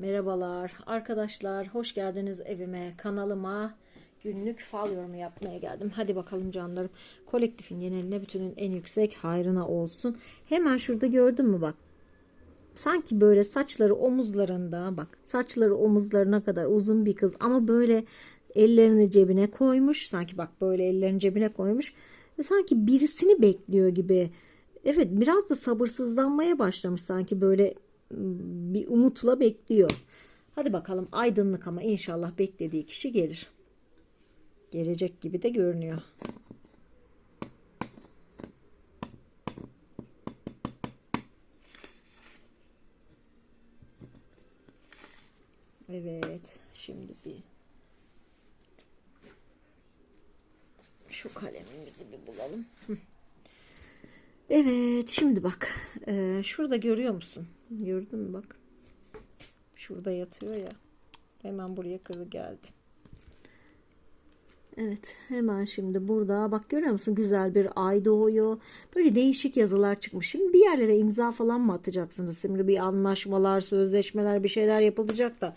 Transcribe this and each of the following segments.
Merhabalar arkadaşlar, hoş geldiniz evime, kanalıma. Günlük fal yorumu yapmaya geldim. Hadi bakalım canlarım. Kolektifin geneline bütünün en yüksek hayrına olsun. Hemen şurada gördün mü bak. Sanki böyle saçları omuzlarında bak. Saçları omuzlarına kadar uzun bir kız ama böyle ellerini cebine koymuş. Sanki bak böyle ellerini cebine koymuş. Ve sanki birisini bekliyor gibi. Evet biraz da sabırsızlanmaya başlamış sanki böyle bir umutla bekliyor. Hadi bakalım aydınlık ama inşallah beklediği kişi gelir. Gelecek gibi de görünüyor. Evet, şimdi bir şu kalemimizi bir bulalım. Hı. Evet şimdi bak e, şurada görüyor musun? Gördün mü bak. Şurada yatıyor ya. Hemen buraya kırdı geldi. Evet hemen şimdi burada bak görüyor musun güzel bir ay doğuyor. Böyle değişik yazılar çıkmış. Şimdi bir yerlere imza falan mı atacaksınız? Şimdi bir anlaşmalar, sözleşmeler bir şeyler yapılacak da.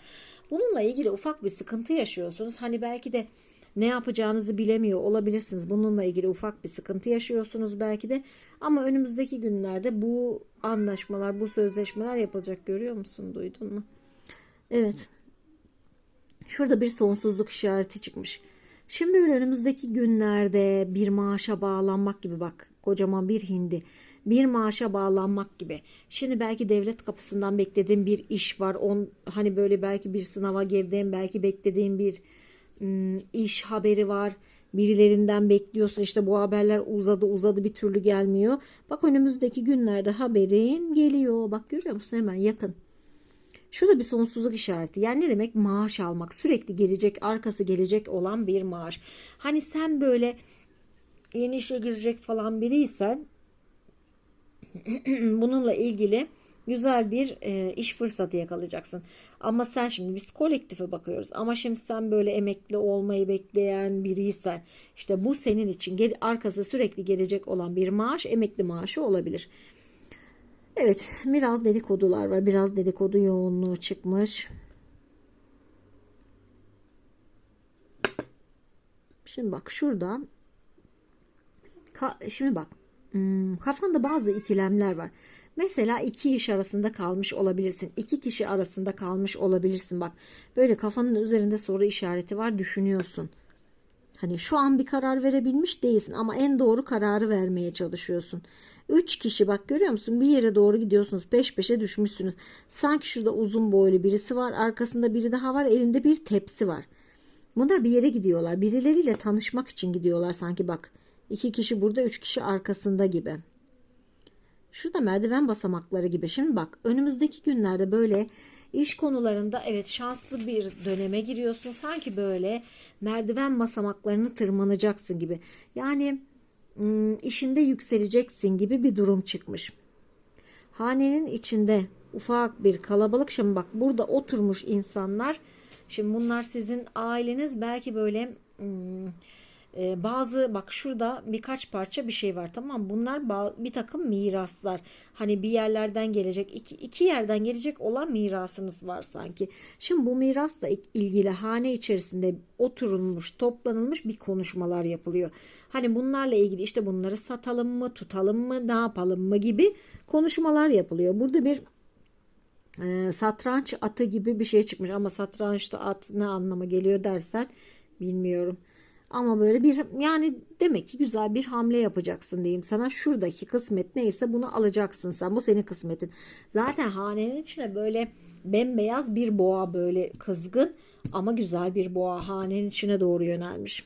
Bununla ilgili ufak bir sıkıntı yaşıyorsunuz. Hani belki de ne yapacağınızı bilemiyor olabilirsiniz. Bununla ilgili ufak bir sıkıntı yaşıyorsunuz belki de. Ama önümüzdeki günlerde bu anlaşmalar, bu sözleşmeler yapılacak. Görüyor musun? Duydun mu? Evet. Şurada bir sonsuzluk işareti çıkmış. Şimdi önümüzdeki günlerde bir maaşa bağlanmak gibi bak. Kocaman bir hindi. Bir maaşa bağlanmak gibi. Şimdi belki devlet kapısından beklediğin bir iş var. On, hani böyle belki bir sınava girdiğin, belki beklediğin bir iş haberi var. Birilerinden bekliyorsun işte bu haberler uzadı uzadı bir türlü gelmiyor. Bak önümüzdeki günlerde haberin geliyor. Bak görüyor musun hemen yakın. Şurada bir sonsuzluk işareti. Yani ne demek? Maaş almak. Sürekli gelecek, arkası gelecek olan bir maaş. Hani sen böyle yeni işe girecek falan biriysen bununla ilgili güzel bir e, iş fırsatı yakalayacaksın. Ama sen şimdi biz kolektife bakıyoruz. Ama şimdi sen böyle emekli olmayı bekleyen biriysen işte bu senin için gel, arkası sürekli gelecek olan bir maaş emekli maaşı olabilir. Evet biraz dedikodular var. Biraz dedikodu yoğunluğu çıkmış. Şimdi bak şurada şimdi bak hmm, kafanda bazı ikilemler var. Mesela iki iş arasında kalmış olabilirsin. İki kişi arasında kalmış olabilirsin. Bak böyle kafanın üzerinde soru işareti var düşünüyorsun. Hani şu an bir karar verebilmiş değilsin ama en doğru kararı vermeye çalışıyorsun. Üç kişi bak görüyor musun bir yere doğru gidiyorsunuz peş peşe düşmüşsünüz. Sanki şurada uzun boylu birisi var arkasında biri daha var elinde bir tepsi var. Bunlar bir yere gidiyorlar birileriyle tanışmak için gidiyorlar sanki bak. İki kişi burada üç kişi arkasında gibi. Şurada merdiven basamakları gibi. Şimdi bak önümüzdeki günlerde böyle iş konularında evet şanslı bir döneme giriyorsun. Sanki böyle merdiven basamaklarını tırmanacaksın gibi. Yani işinde yükseleceksin gibi bir durum çıkmış. Hanenin içinde ufak bir kalabalık. Şimdi bak burada oturmuş insanlar. Şimdi bunlar sizin aileniz belki böyle ee, bazı bak şurada birkaç parça bir şey var tamam bunlar bir takım miraslar. Hani bir yerlerden gelecek iki, iki yerden gelecek olan mirasınız var sanki. Şimdi bu mirasla ilgili hane içerisinde oturulmuş toplanılmış bir konuşmalar yapılıyor. Hani bunlarla ilgili işte bunları satalım mı tutalım mı ne yapalım mı gibi konuşmalar yapılıyor. Burada bir e, satranç atı gibi bir şey çıkmış. Ama satrançta at ne anlama geliyor dersen bilmiyorum. Ama böyle bir yani demek ki güzel bir hamle yapacaksın diyeyim sana. Şuradaki kısmet neyse bunu alacaksın sen. Bu senin kısmetin. Zaten hanenin içine böyle bembeyaz bir boğa böyle kızgın ama güzel bir boğa hanenin içine doğru yönelmiş.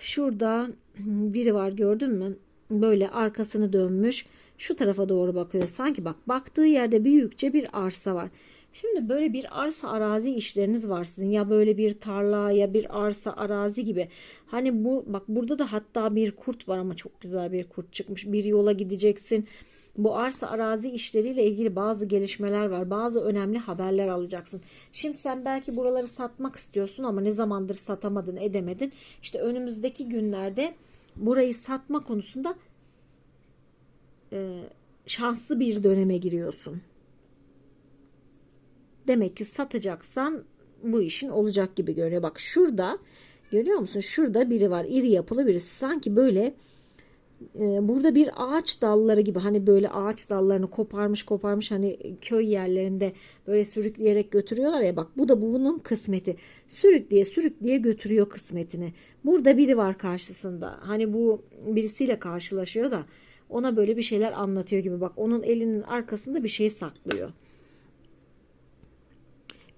Şurada biri var gördün mü? Böyle arkasını dönmüş şu tarafa doğru bakıyor. Sanki bak baktığı yerde büyükçe bir arsa var. Şimdi böyle bir arsa arazi işleriniz var sizin ya böyle bir tarla ya bir arsa arazi gibi. Hani bu bak burada da hatta bir kurt var ama çok güzel bir kurt çıkmış. Bir yola gideceksin. Bu arsa arazi işleriyle ilgili bazı gelişmeler var. Bazı önemli haberler alacaksın. Şimdi sen belki buraları satmak istiyorsun ama ne zamandır satamadın, edemedin. İşte önümüzdeki günlerde burayı satma konusunda e, şanslı bir döneme giriyorsun. Demek ki satacaksan bu işin olacak gibi görünüyor. Bak şurada görüyor musun? Şurada biri var. iri yapılı birisi. Sanki böyle e, burada bir ağaç dalları gibi hani böyle ağaç dallarını koparmış koparmış hani köy yerlerinde böyle sürükleyerek götürüyorlar ya bak bu da bunun kısmeti sürükleye sürükleye götürüyor kısmetini burada biri var karşısında hani bu birisiyle karşılaşıyor da ona böyle bir şeyler anlatıyor gibi bak onun elinin arkasında bir şey saklıyor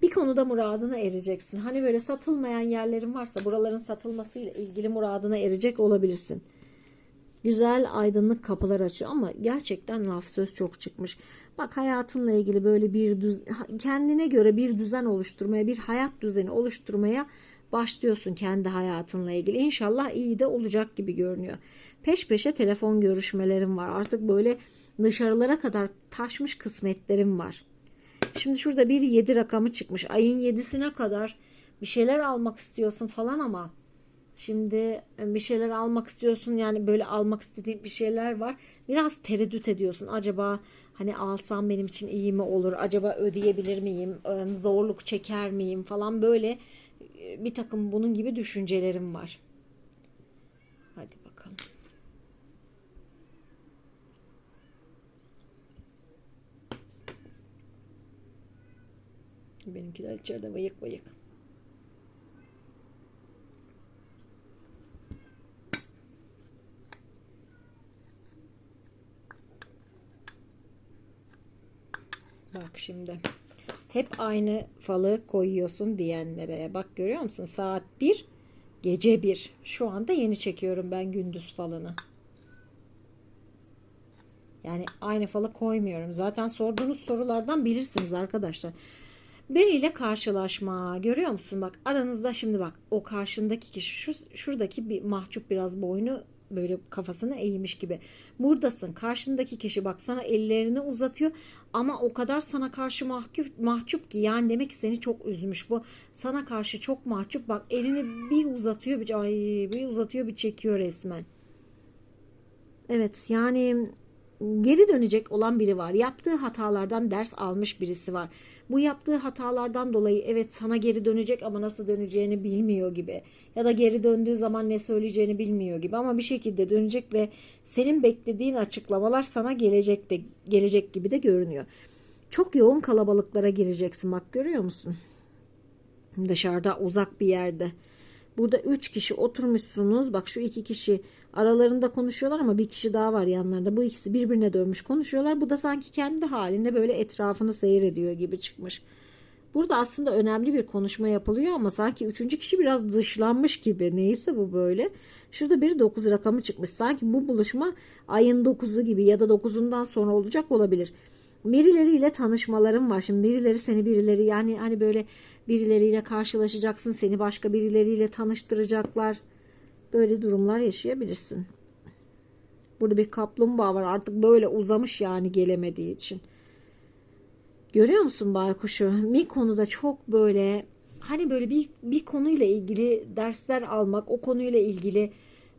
bir konuda muradına ereceksin. Hani böyle satılmayan yerlerin varsa buraların satılmasıyla ilgili muradına erecek olabilirsin güzel aydınlık kapılar açıyor ama gerçekten laf söz çok çıkmış. Bak hayatınla ilgili böyle bir düz, kendine göre bir düzen oluşturmaya, bir hayat düzeni oluşturmaya başlıyorsun kendi hayatınla ilgili. İnşallah iyi de olacak gibi görünüyor. Peş peşe telefon görüşmelerim var. Artık böyle dışarılara kadar taşmış kısmetlerim var. Şimdi şurada bir 7 rakamı çıkmış. Ayın 7'sine kadar bir şeyler almak istiyorsun falan ama Şimdi e, bir şeyler almak istiyorsun yani böyle almak istediğin bir şeyler var. Biraz tereddüt ediyorsun. Acaba hani alsam benim için iyi mi olur? Acaba ödeyebilir miyim? E, zorluk çeker miyim falan böyle e, bir takım bunun gibi düşüncelerim var. Hadi bakalım. Benimkiler içeride vayık vayık. Bak şimdi. Hep aynı falı koyuyorsun diyenlere. Bak görüyor musun? Saat 1, gece 1. Şu anda yeni çekiyorum ben gündüz falını. Yani aynı falı koymuyorum. Zaten sorduğunuz sorulardan bilirsiniz arkadaşlar. Biriyle karşılaşma. Görüyor musun? Bak aranızda şimdi bak o karşındaki kişi şu şuradaki bir mahcup biraz boynu böyle kafasını eğmiş gibi. Buradasın. Karşındaki kişi bak sana ellerini uzatıyor ama o kadar sana karşı mahcup, mahcup ki yani demek ki seni çok üzmüş bu. Sana karşı çok mahcup bak elini bir uzatıyor bir, ay, bir uzatıyor bir çekiyor resmen. Evet yani geri dönecek olan biri var. Yaptığı hatalardan ders almış birisi var. Bu yaptığı hatalardan dolayı evet sana geri dönecek ama nasıl döneceğini bilmiyor gibi. Ya da geri döndüğü zaman ne söyleyeceğini bilmiyor gibi ama bir şekilde dönecek ve senin beklediğin açıklamalar sana gelecek de gelecek gibi de görünüyor. Çok yoğun kalabalıklara gireceksin bak görüyor musun? Dışarıda uzak bir yerde. Burada üç kişi oturmuşsunuz. Bak şu iki kişi aralarında konuşuyorlar ama bir kişi daha var yanlarında. Bu ikisi birbirine dönmüş konuşuyorlar. Bu da sanki kendi halinde böyle etrafını seyrediyor gibi çıkmış. Burada aslında önemli bir konuşma yapılıyor ama sanki üçüncü kişi biraz dışlanmış gibi. Neyse bu böyle. Şurada bir 9 rakamı çıkmış. Sanki bu buluşma ayın 9'u gibi ya da 9'undan sonra olacak olabilir. Birileriyle tanışmalarım var. Şimdi birileri seni birileri yani hani böyle birileriyle karşılaşacaksın. Seni başka birileriyle tanıştıracaklar. Böyle durumlar yaşayabilirsin. Burada bir kaplumbağa var. Artık böyle uzamış yani gelemediği için. Görüyor musun baykuşu? Bir konuda çok böyle hani böyle bir, bir konuyla ilgili dersler almak, o konuyla ilgili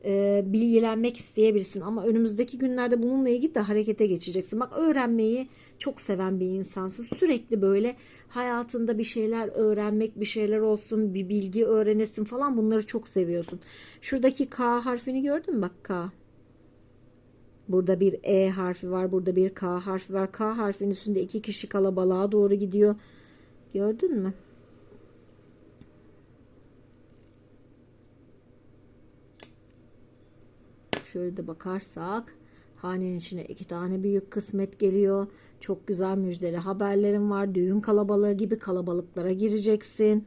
e, bilgilenmek isteyebilirsin. Ama önümüzdeki günlerde bununla ilgili de harekete geçeceksin. Bak öğrenmeyi çok seven bir insansın. Sürekli böyle hayatında bir şeyler öğrenmek, bir şeyler olsun, bir bilgi öğrenesin falan bunları çok seviyorsun. Şuradaki K harfini gördün mü? Bak K. Burada bir E harfi var. Burada bir K harfi var. K harfinin üstünde iki kişi kalabalığa doğru gidiyor. Gördün mü? Şöyle de bakarsak hanenin içine iki tane büyük kısmet geliyor. Çok güzel müjdeli haberlerim var. Düğün kalabalığı gibi kalabalıklara gireceksin.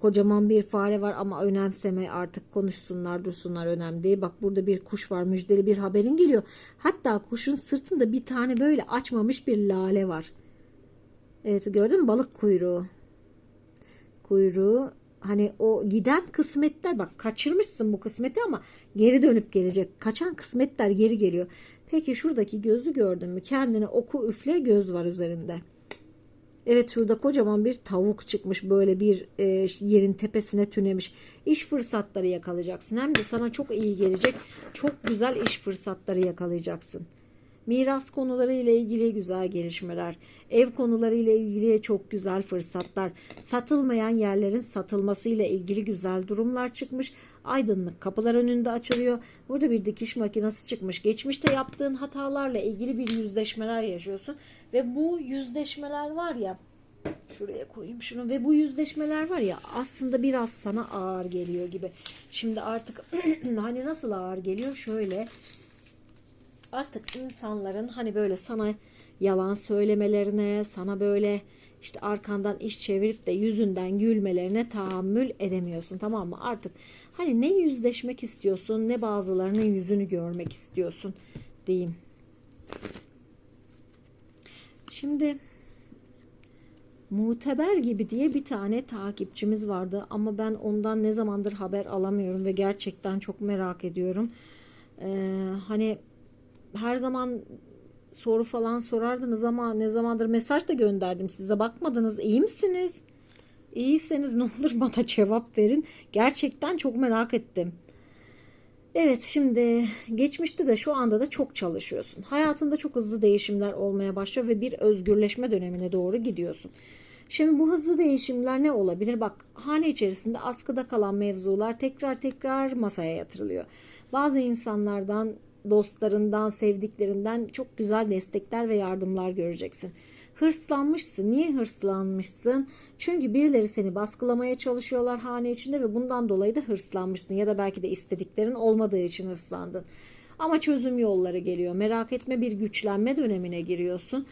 Kocaman bir fare var ama önemseme artık konuşsunlar dursunlar önemli değil. Bak burada bir kuş var müjdeli bir haberin geliyor. Hatta kuşun sırtında bir tane böyle açmamış bir lale var. Evet gördün mü balık kuyruğu. Kuyruğu hani o giden kısmetler bak kaçırmışsın bu kısmeti ama geri dönüp gelecek. Kaçan kısmetler geri geliyor. Peki şuradaki gözü gördün mü? Kendine oku üfle göz var üzerinde. Evet şurada kocaman bir tavuk çıkmış böyle bir e, yerin tepesine tünemiş. İş fırsatları yakalayacaksın. Hem de sana çok iyi gelecek. Çok güzel iş fırsatları yakalayacaksın. Miras konuları ile ilgili güzel gelişmeler, ev konuları ile ilgili çok güzel fırsatlar, satılmayan yerlerin satılması ile ilgili güzel durumlar çıkmış. Aydınlık kapılar önünde açılıyor. Burada bir dikiş makinesi çıkmış. Geçmişte yaptığın hatalarla ilgili bir yüzleşmeler yaşıyorsun ve bu yüzleşmeler var ya şuraya koyayım şunu ve bu yüzleşmeler var ya aslında biraz sana ağır geliyor gibi. Şimdi artık hani nasıl ağır geliyor? Şöyle artık insanların hani böyle sana yalan söylemelerine, sana böyle işte arkandan iş çevirip de yüzünden gülmelerine tahammül edemiyorsun tamam mı? Artık hani ne yüzleşmek istiyorsun ne bazılarının yüzünü görmek istiyorsun diyeyim. Şimdi Muteber gibi diye bir tane takipçimiz vardı ama ben ondan ne zamandır haber alamıyorum ve gerçekten çok merak ediyorum. Ee, hani her zaman soru falan sorardınız ama ne zamandır mesaj da gönderdim size bakmadınız iyi misiniz? İyiyseniz ne olur bana cevap verin. Gerçekten çok merak ettim. Evet şimdi geçmişte de şu anda da çok çalışıyorsun. Hayatında çok hızlı değişimler olmaya başlıyor ve bir özgürleşme dönemine doğru gidiyorsun. Şimdi bu hızlı değişimler ne olabilir? Bak hane içerisinde askıda kalan mevzular tekrar tekrar masaya yatırılıyor. Bazı insanlardan, dostlarından, sevdiklerinden çok güzel destekler ve yardımlar göreceksin. Hırslanmışsın. Niye hırslanmışsın? Çünkü birileri seni baskılamaya çalışıyorlar hane içinde ve bundan dolayı da hırslanmışsın. Ya da belki de istediklerin olmadığı için hırslandın. Ama çözüm yolları geliyor. Merak etme bir güçlenme dönemine giriyorsun.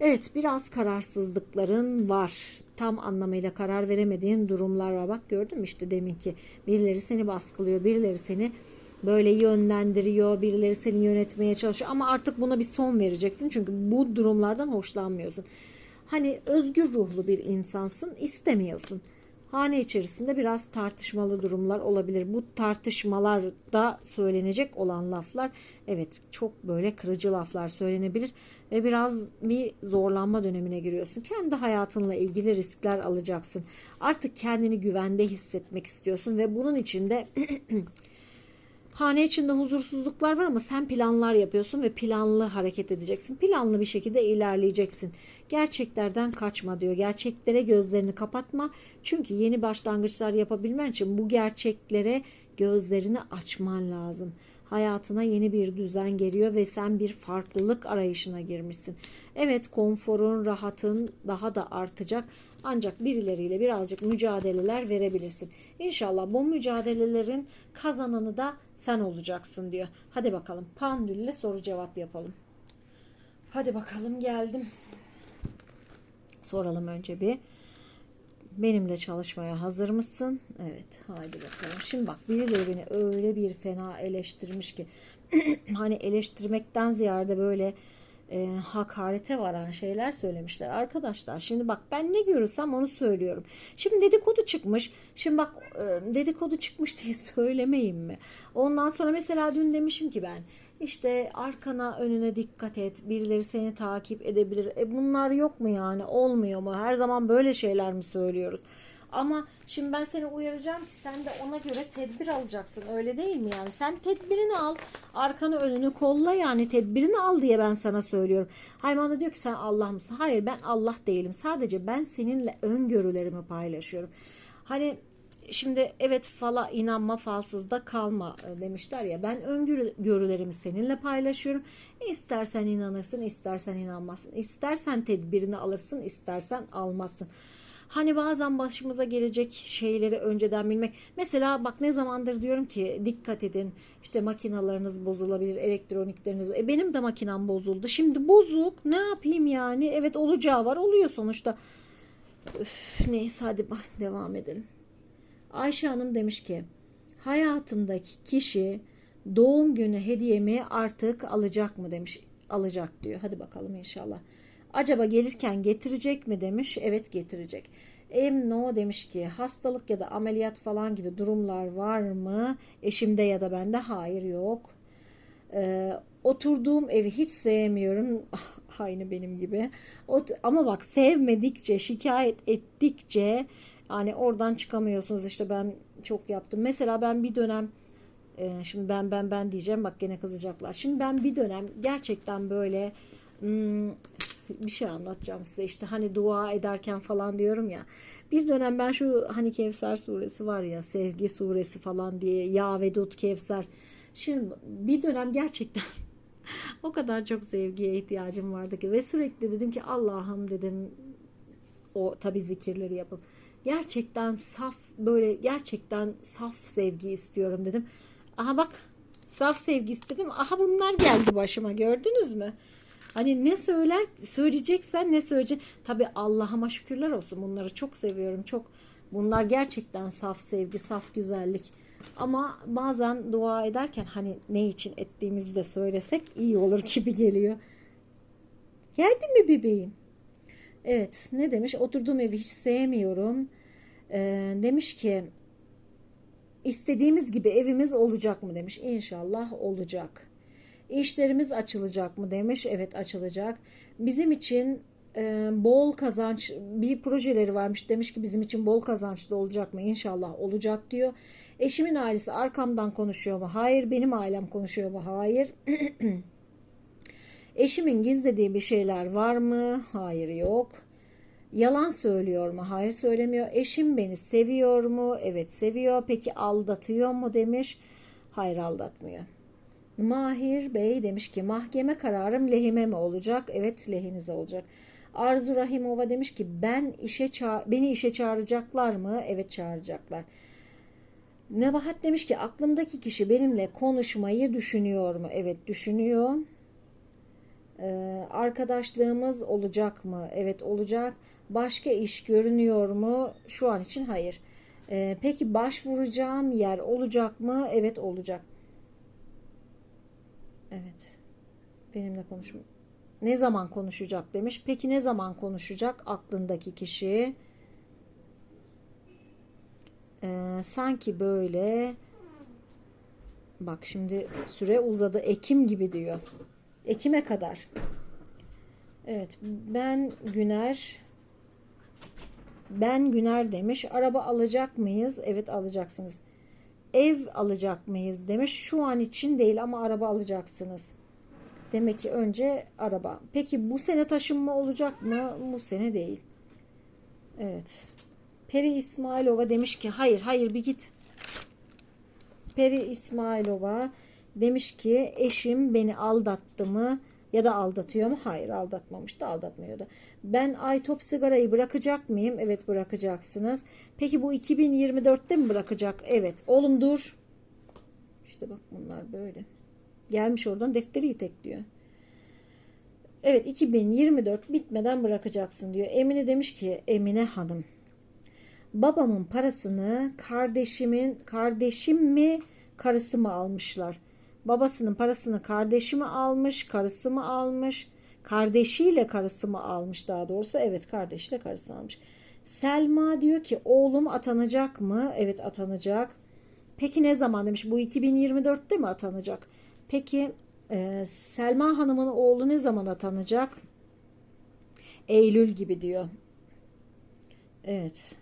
Evet biraz kararsızlıkların var. Tam anlamıyla karar veremediğin durumlar var. Bak gördün mü işte deminki birileri seni baskılıyor, birileri seni böyle yönlendiriyor, birileri seni yönetmeye çalışıyor ama artık buna bir son vereceksin çünkü bu durumlardan hoşlanmıyorsun. Hani özgür ruhlu bir insansın, istemiyorsun. Hane içerisinde biraz tartışmalı durumlar olabilir. Bu tartışmalarda söylenecek olan laflar evet çok böyle kırıcı laflar söylenebilir ve biraz bir zorlanma dönemine giriyorsun. Kendi hayatınla ilgili riskler alacaksın. Artık kendini güvende hissetmek istiyorsun ve bunun için de Hane içinde huzursuzluklar var ama sen planlar yapıyorsun ve planlı hareket edeceksin. Planlı bir şekilde ilerleyeceksin. Gerçeklerden kaçma diyor. Gerçeklere gözlerini kapatma. Çünkü yeni başlangıçlar yapabilmen için bu gerçeklere gözlerini açman lazım. Hayatına yeni bir düzen geliyor ve sen bir farklılık arayışına girmişsin. Evet konforun, rahatın daha da artacak. Ancak birileriyle birazcık mücadeleler verebilirsin. İnşallah bu mücadelelerin kazananı da sen olacaksın diyor. Hadi bakalım pandülle soru cevap yapalım. Hadi bakalım geldim. Soralım önce bir. Benimle çalışmaya hazır mısın? Evet hadi bakalım. Şimdi bak birileri beni öyle bir fena eleştirmiş ki hani eleştirmekten ziyade böyle e, hakarete varan şeyler söylemişler. Arkadaşlar şimdi bak ben ne görürsem onu söylüyorum. Şimdi dedikodu çıkmış. Şimdi bak e, dedikodu çıkmış diye söylemeyeyim mi? Ondan sonra mesela dün demişim ki ben işte arkana önüne dikkat et. Birileri seni takip edebilir. E bunlar yok mu yani? Olmuyor mu? Her zaman böyle şeyler mi söylüyoruz? Ama şimdi ben seni uyaracağım ki sen de ona göre tedbir alacaksın. Öyle değil mi yani? Sen tedbirini al. Arkanı önünü kolla yani tedbirini al diye ben sana söylüyorum. Hayvan diyor ki sen Allah mısın? Hayır ben Allah değilim. Sadece ben seninle öngörülerimi paylaşıyorum. Hani şimdi evet fala inanma falsızda kalma e, demişler ya ben öngörülerimi seninle paylaşıyorum. İstersen inanırsın istersen inanmazsın. İstersen tedbirini alırsın istersen almazsın. Hani bazen başımıza gelecek şeyleri önceden bilmek. Mesela bak ne zamandır diyorum ki dikkat edin. İşte makinalarınız bozulabilir, elektronikleriniz. E benim de makinem bozuldu. Şimdi bozuk. Ne yapayım yani? Evet olacağı var. Oluyor sonuçta. Üf, neyse hadi bak devam edelim. Ayşe Hanım demiş ki hayatımdaki kişi doğum günü hediyemi artık alacak mı demiş. Alacak diyor. Hadi bakalım inşallah. Acaba gelirken getirecek mi demiş. Evet getirecek. Em no demiş ki hastalık ya da ameliyat falan gibi durumlar var mı? Eşimde ya da bende hayır yok. Ee, oturduğum evi hiç sevmiyorum. Aynı benim gibi. Ot ama bak sevmedikçe, şikayet ettikçe yani oradan çıkamıyorsunuz. İşte ben çok yaptım. Mesela ben bir dönem Ee, şimdi ben ben ben diyeceğim bak gene kızacaklar. Şimdi ben bir dönem gerçekten böyle hmm, bir şey anlatacağım size işte hani dua ederken falan diyorum ya. Bir dönem ben şu hani Kevser suresi var ya sevgi suresi falan diye ya vedut Kevser. Şimdi bir dönem gerçekten o kadar çok sevgiye ihtiyacım vardı ki ve sürekli dedim ki Allah'ım dedim o tabi zikirleri yapıp gerçekten saf böyle gerçekten saf sevgi istiyorum dedim. Aha bak saf sevgi istedim. Aha bunlar geldi başıma gördünüz mü? Hani ne söyler söyleyeceksen ne söyleyecek. Tabi Allah'ıma şükürler olsun bunları çok seviyorum. Çok bunlar gerçekten saf sevgi, saf güzellik. Ama bazen dua ederken hani ne için ettiğimizi de söylesek iyi olur gibi geliyor. Geldi mi bebeğim? Evet ne demiş? Oturduğum evi hiç sevmiyorum. Ee, demiş ki istediğimiz gibi evimiz olacak mı demiş. İnşallah olacak. İşlerimiz açılacak mı demiş. Evet açılacak. Bizim için e, bol kazanç bir projeleri varmış. Demiş ki bizim için bol kazançlı olacak mı? İnşallah olacak diyor. Eşimin ailesi arkamdan konuşuyor mu? Hayır. Benim ailem konuşuyor mu? Hayır. Eşimin gizlediği bir şeyler var mı? Hayır yok. Yalan söylüyor mu? Hayır söylemiyor. Eşim beni seviyor mu? Evet seviyor. Peki aldatıyor mu demiş. Hayır aldatmıyor. Mahir Bey demiş ki mahkeme kararım lehime mi olacak? Evet lehinize olacak. Arzu Rahimova demiş ki ben işe beni işe çağıracaklar mı? Evet çağıracaklar. Nebahat demiş ki aklımdaki kişi benimle konuşmayı düşünüyor mu? Evet düşünüyor. Ee, arkadaşlığımız olacak mı? Evet olacak. Başka iş görünüyor mu? Şu an için hayır. Ee, peki başvuracağım yer olacak mı? Evet olacak. Evet. Benimle konuşma. Ne zaman konuşacak demiş. Peki ne zaman konuşacak aklındaki kişi? Ee, sanki böyle bak şimdi süre uzadı. Ekim gibi diyor. Ekim'e kadar. Evet ben Güner ben Güner demiş. Araba alacak mıyız? Evet alacaksınız. Ev alacak mıyız demiş. Şu an için değil ama araba alacaksınız. Demek ki önce araba. Peki bu sene taşınma olacak mı? Bu sene değil. Evet. Peri İsmailova demiş ki hayır hayır bir git. Peri İsmailova demiş ki eşim beni aldattı mı ya da aldatıyor mu? Hayır aldatmamış da aldatmıyordu. Ben Aytop sigarayı bırakacak mıyım? Evet bırakacaksınız. Peki bu 2024'te mi bırakacak? Evet. Oğlum dur. İşte bak bunlar böyle. Gelmiş oradan defteri itekliyor. Evet 2024 bitmeden bırakacaksın diyor. Emine demiş ki Emine Hanım babamın parasını kardeşimin kardeşim mi karısı mı almışlar? Babasının parasını kardeşi mi almış, karısı mı almış? Kardeşiyle karısı mı almış daha doğrusu? Evet kardeşiyle karısı almış. Selma diyor ki oğlum atanacak mı? Evet atanacak. Peki ne zaman demiş? Bu 2024'te mi atanacak? Peki e, Selma Hanım'ın oğlu ne zaman atanacak? Eylül gibi diyor. Evet.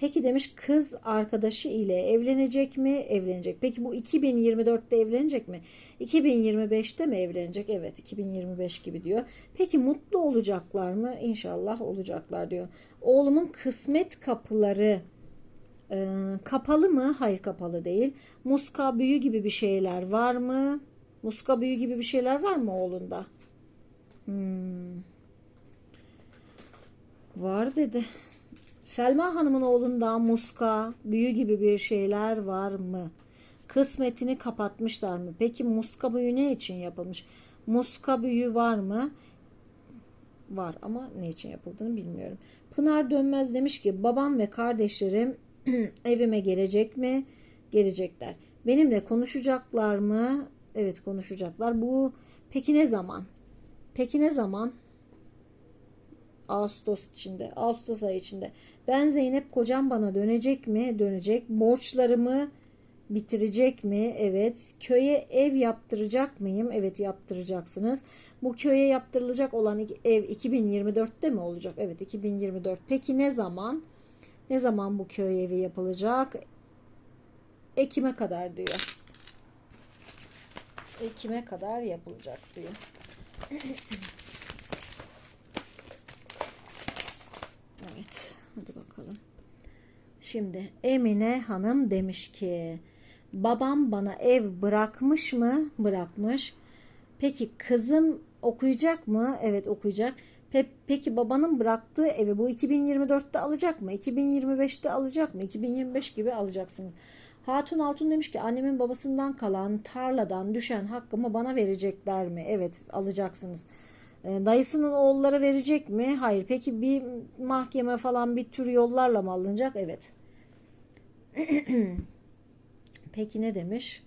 Peki demiş kız arkadaşı ile evlenecek mi? Evlenecek. Peki bu 2024'te evlenecek mi? 2025'te mi evlenecek? Evet 2025 gibi diyor. Peki mutlu olacaklar mı? İnşallah olacaklar diyor. Oğlumun kısmet kapıları e, kapalı mı? Hayır kapalı değil. Muska büyü gibi bir şeyler var mı? Muska büyü gibi bir şeyler var mı oğlunda? Hmm. Var dedi. Selma Hanım'ın oğlunda muska, büyü gibi bir şeyler var mı? Kısmetini kapatmışlar mı? Peki muska büyü ne için yapılmış? Muska büyü var mı? Var ama ne için yapıldığını bilmiyorum. Pınar Dönmez demiş ki babam ve kardeşlerim evime gelecek mi? Gelecekler. Benimle konuşacaklar mı? Evet konuşacaklar. Bu peki ne zaman? Peki ne zaman? Ağustos içinde, Ağustos ayı içinde. Ben Zeynep kocam bana dönecek mi? Dönecek. Borçlarımı bitirecek mi? Evet. Köye ev yaptıracak mıyım? Evet yaptıracaksınız. Bu köye yaptırılacak olan ev 2024'te mi olacak? Evet 2024. Peki ne zaman? Ne zaman bu köy evi yapılacak? Ekim'e kadar diyor. Ekim'e kadar yapılacak diyor. Evet, hadi bakalım. Şimdi Emine Hanım demiş ki babam bana ev bırakmış mı? Bırakmış. Peki kızım okuyacak mı? Evet okuyacak. Pe- peki babanın bıraktığı evi bu 2024'te alacak mı? 2025'te alacak mı? 2025 gibi alacaksınız. Hatun Altun demiş ki annemin babasından kalan tarladan düşen hakkımı bana verecekler mi? Evet alacaksınız. E, Dayısının oğulları verecek mi? Hayır. Peki bir mahkeme falan bir tür yollarla mı alınacak? Evet. Peki ne demiş?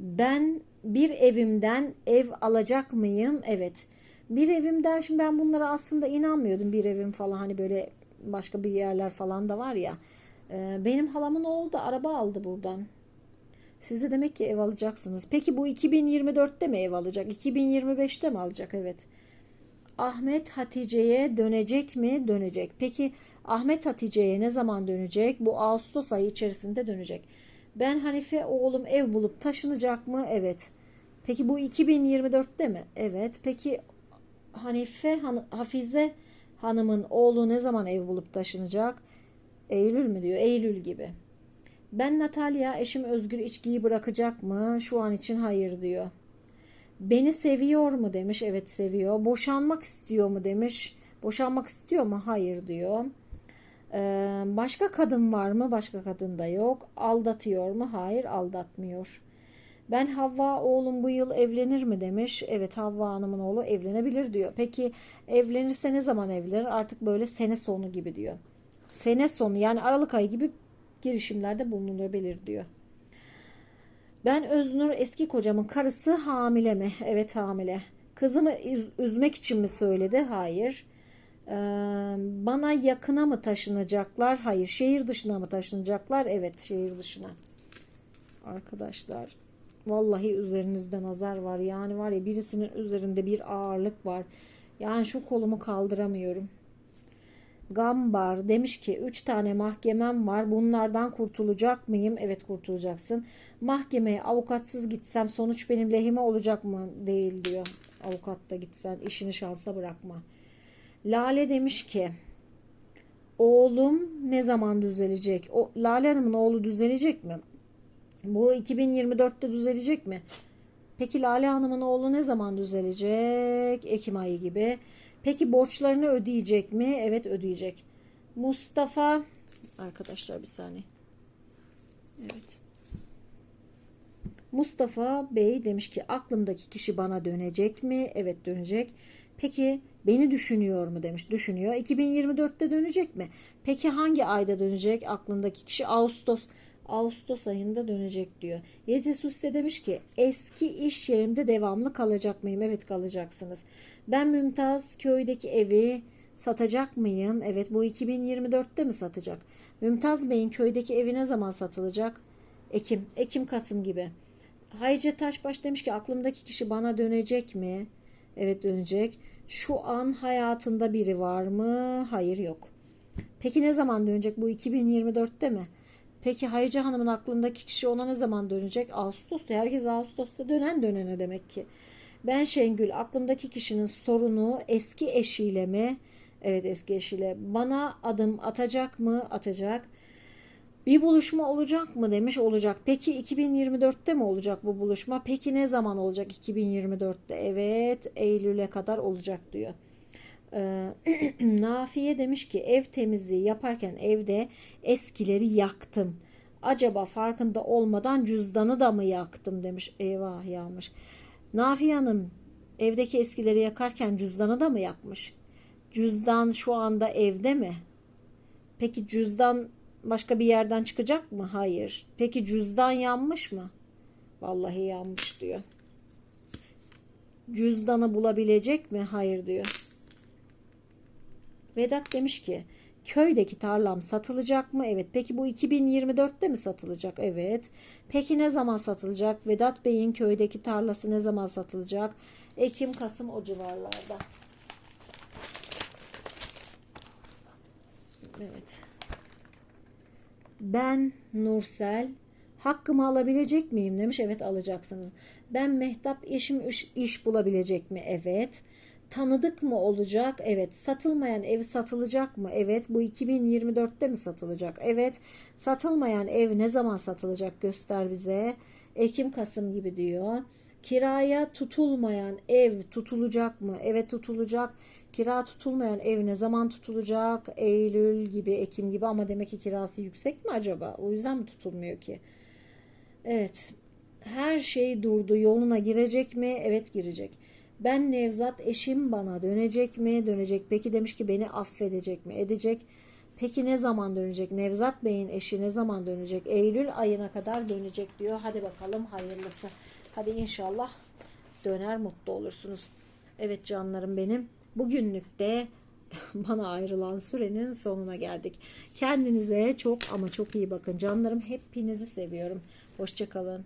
Ben bir evimden ev alacak mıyım? Evet. Bir evimden şimdi ben bunlara aslında inanmıyordum. Bir evim falan hani böyle başka bir yerler falan da var ya. Ee, Benim halamın oğlu da araba aldı buradan. Siz de demek ki ev alacaksınız. Peki bu 2024'te mi ev alacak? 2025'te mi alacak? Evet. Ahmet Hatice'ye dönecek mi? Dönecek. Peki Ahmet Hatice'ye ne zaman dönecek? Bu Ağustos ayı içerisinde dönecek. Ben Hanife oğlum ev bulup taşınacak mı? Evet. Peki bu 2024'te mi? Evet. Peki Hanife Han- Hafize Hanım'ın oğlu ne zaman ev bulup taşınacak? Eylül mü diyor? Eylül gibi. Ben Natalya eşim Özgür içkiyi bırakacak mı? Şu an için hayır diyor. Beni seviyor mu demiş. Evet seviyor. Boşanmak istiyor mu demiş. Boşanmak istiyor mu? Hayır diyor. Ee, başka kadın var mı? Başka kadın da yok. Aldatıyor mu? Hayır aldatmıyor. Ben Havva oğlum bu yıl evlenir mi demiş. Evet Havva Hanım'ın oğlu evlenebilir diyor. Peki evlenirse ne zaman evlenir? Artık böyle sene sonu gibi diyor. Sene sonu yani Aralık ayı gibi girişimlerde bulunabilir diyor. Ben Öznur eski kocamın karısı hamile mi? Evet hamile. Kızımı üz- üzmek için mi söyledi? Hayır. Ee, bana yakına mı taşınacaklar? Hayır. Şehir dışına mı taşınacaklar? Evet şehir dışına. Arkadaşlar vallahi üzerinizde nazar var. Yani var ya birisinin üzerinde bir ağırlık var. Yani şu kolumu kaldıramıyorum. Gambar demiş ki 3 tane mahkemem var. Bunlardan kurtulacak mıyım? Evet kurtulacaksın. Mahkemeye avukatsız gitsem sonuç benim lehime olacak mı? Değil diyor. Avukatla gitsen işini şansa bırakma. Lale demiş ki oğlum ne zaman düzelecek? O, Lale Hanım'ın oğlu düzelecek mi? Bu 2024'te düzelecek mi? Peki Lale Hanım'ın oğlu ne zaman düzelecek? Ekim ayı gibi. Peki borçlarını ödeyecek mi? Evet ödeyecek. Mustafa arkadaşlar bir saniye. Evet. Mustafa Bey demiş ki aklımdaki kişi bana dönecek mi? Evet dönecek. Peki beni düşünüyor mu demiş. Düşünüyor. 2024'te dönecek mi? Peki hangi ayda dönecek aklındaki kişi? Ağustos. Ağustos ayında dönecek diyor. Yezus de demiş ki eski iş yerimde devamlı kalacak mıyım? Evet kalacaksınız. Ben Mümtaz köydeki evi satacak mıyım? Evet bu 2024'te mi satacak? Mümtaz Bey'in köydeki evi ne zaman satılacak? Ekim, Ekim Kasım gibi. Hayce Taşbaş demiş ki aklımdaki kişi bana dönecek mi? Evet dönecek. Şu an hayatında biri var mı? Hayır yok. Peki ne zaman dönecek? Bu 2024'te mi? Peki Hayce Hanım'ın aklındaki kişi ona ne zaman dönecek? Ağustos'ta. Herkes Ağustos'ta dönen dönene demek ki. Ben Şengül aklımdaki kişinin sorunu eski eşiyle mi? Evet eski eşiyle. Bana adım atacak mı? Atacak. Bir buluşma olacak mı demiş olacak. Peki 2024'te mi olacak bu buluşma? Peki ne zaman olacak 2024'te? Evet Eylül'e kadar olacak diyor. Ee, Nafiye demiş ki ev temizliği yaparken evde eskileri yaktım. Acaba farkında olmadan cüzdanı da mı yaktım demiş. Eyvah yağmış. Nafiye Hanım evdeki eskileri yakarken cüzdanı da mı yakmış? Cüzdan şu anda evde mi? Peki cüzdan başka bir yerden çıkacak mı? Hayır. Peki cüzdan yanmış mı? Vallahi yanmış diyor. Cüzdanı bulabilecek mi? Hayır diyor. Vedat demiş ki köydeki tarlam satılacak mı? Evet. Peki bu 2024'te mi satılacak? Evet. Peki ne zaman satılacak? Vedat Bey'in köydeki tarlası ne zaman satılacak? Ekim, Kasım o civarlarda. Evet. Ben Nursel Hakkımı alabilecek miyim demiş. Evet alacaksınız. Ben Mehtap eşim iş, iş bulabilecek mi? Evet. Tanıdık mı olacak? Evet. Satılmayan ev satılacak mı? Evet. Bu 2024'te mi satılacak? Evet. Satılmayan ev ne zaman satılacak? Göster bize. Ekim Kasım gibi diyor. Kiraya tutulmayan ev tutulacak mı? Evet tutulacak. Kira tutulmayan ev ne zaman tutulacak? Eylül gibi, Ekim gibi ama demek ki kirası yüksek mi acaba? O yüzden mi tutulmuyor ki? Evet. Her şey durdu. Yoluna girecek mi? Evet girecek. Ben Nevzat eşim bana dönecek mi? Dönecek. Peki demiş ki beni affedecek mi? Edecek. Peki ne zaman dönecek? Nevzat Bey'in eşi ne zaman dönecek? Eylül ayına kadar dönecek diyor. Hadi bakalım hayırlısı. Hadi inşallah döner mutlu olursunuz. Evet canlarım benim. Bugünlük de bana ayrılan sürenin sonuna geldik. Kendinize çok ama çok iyi bakın. Canlarım hepinizi seviyorum. Hoşçakalın.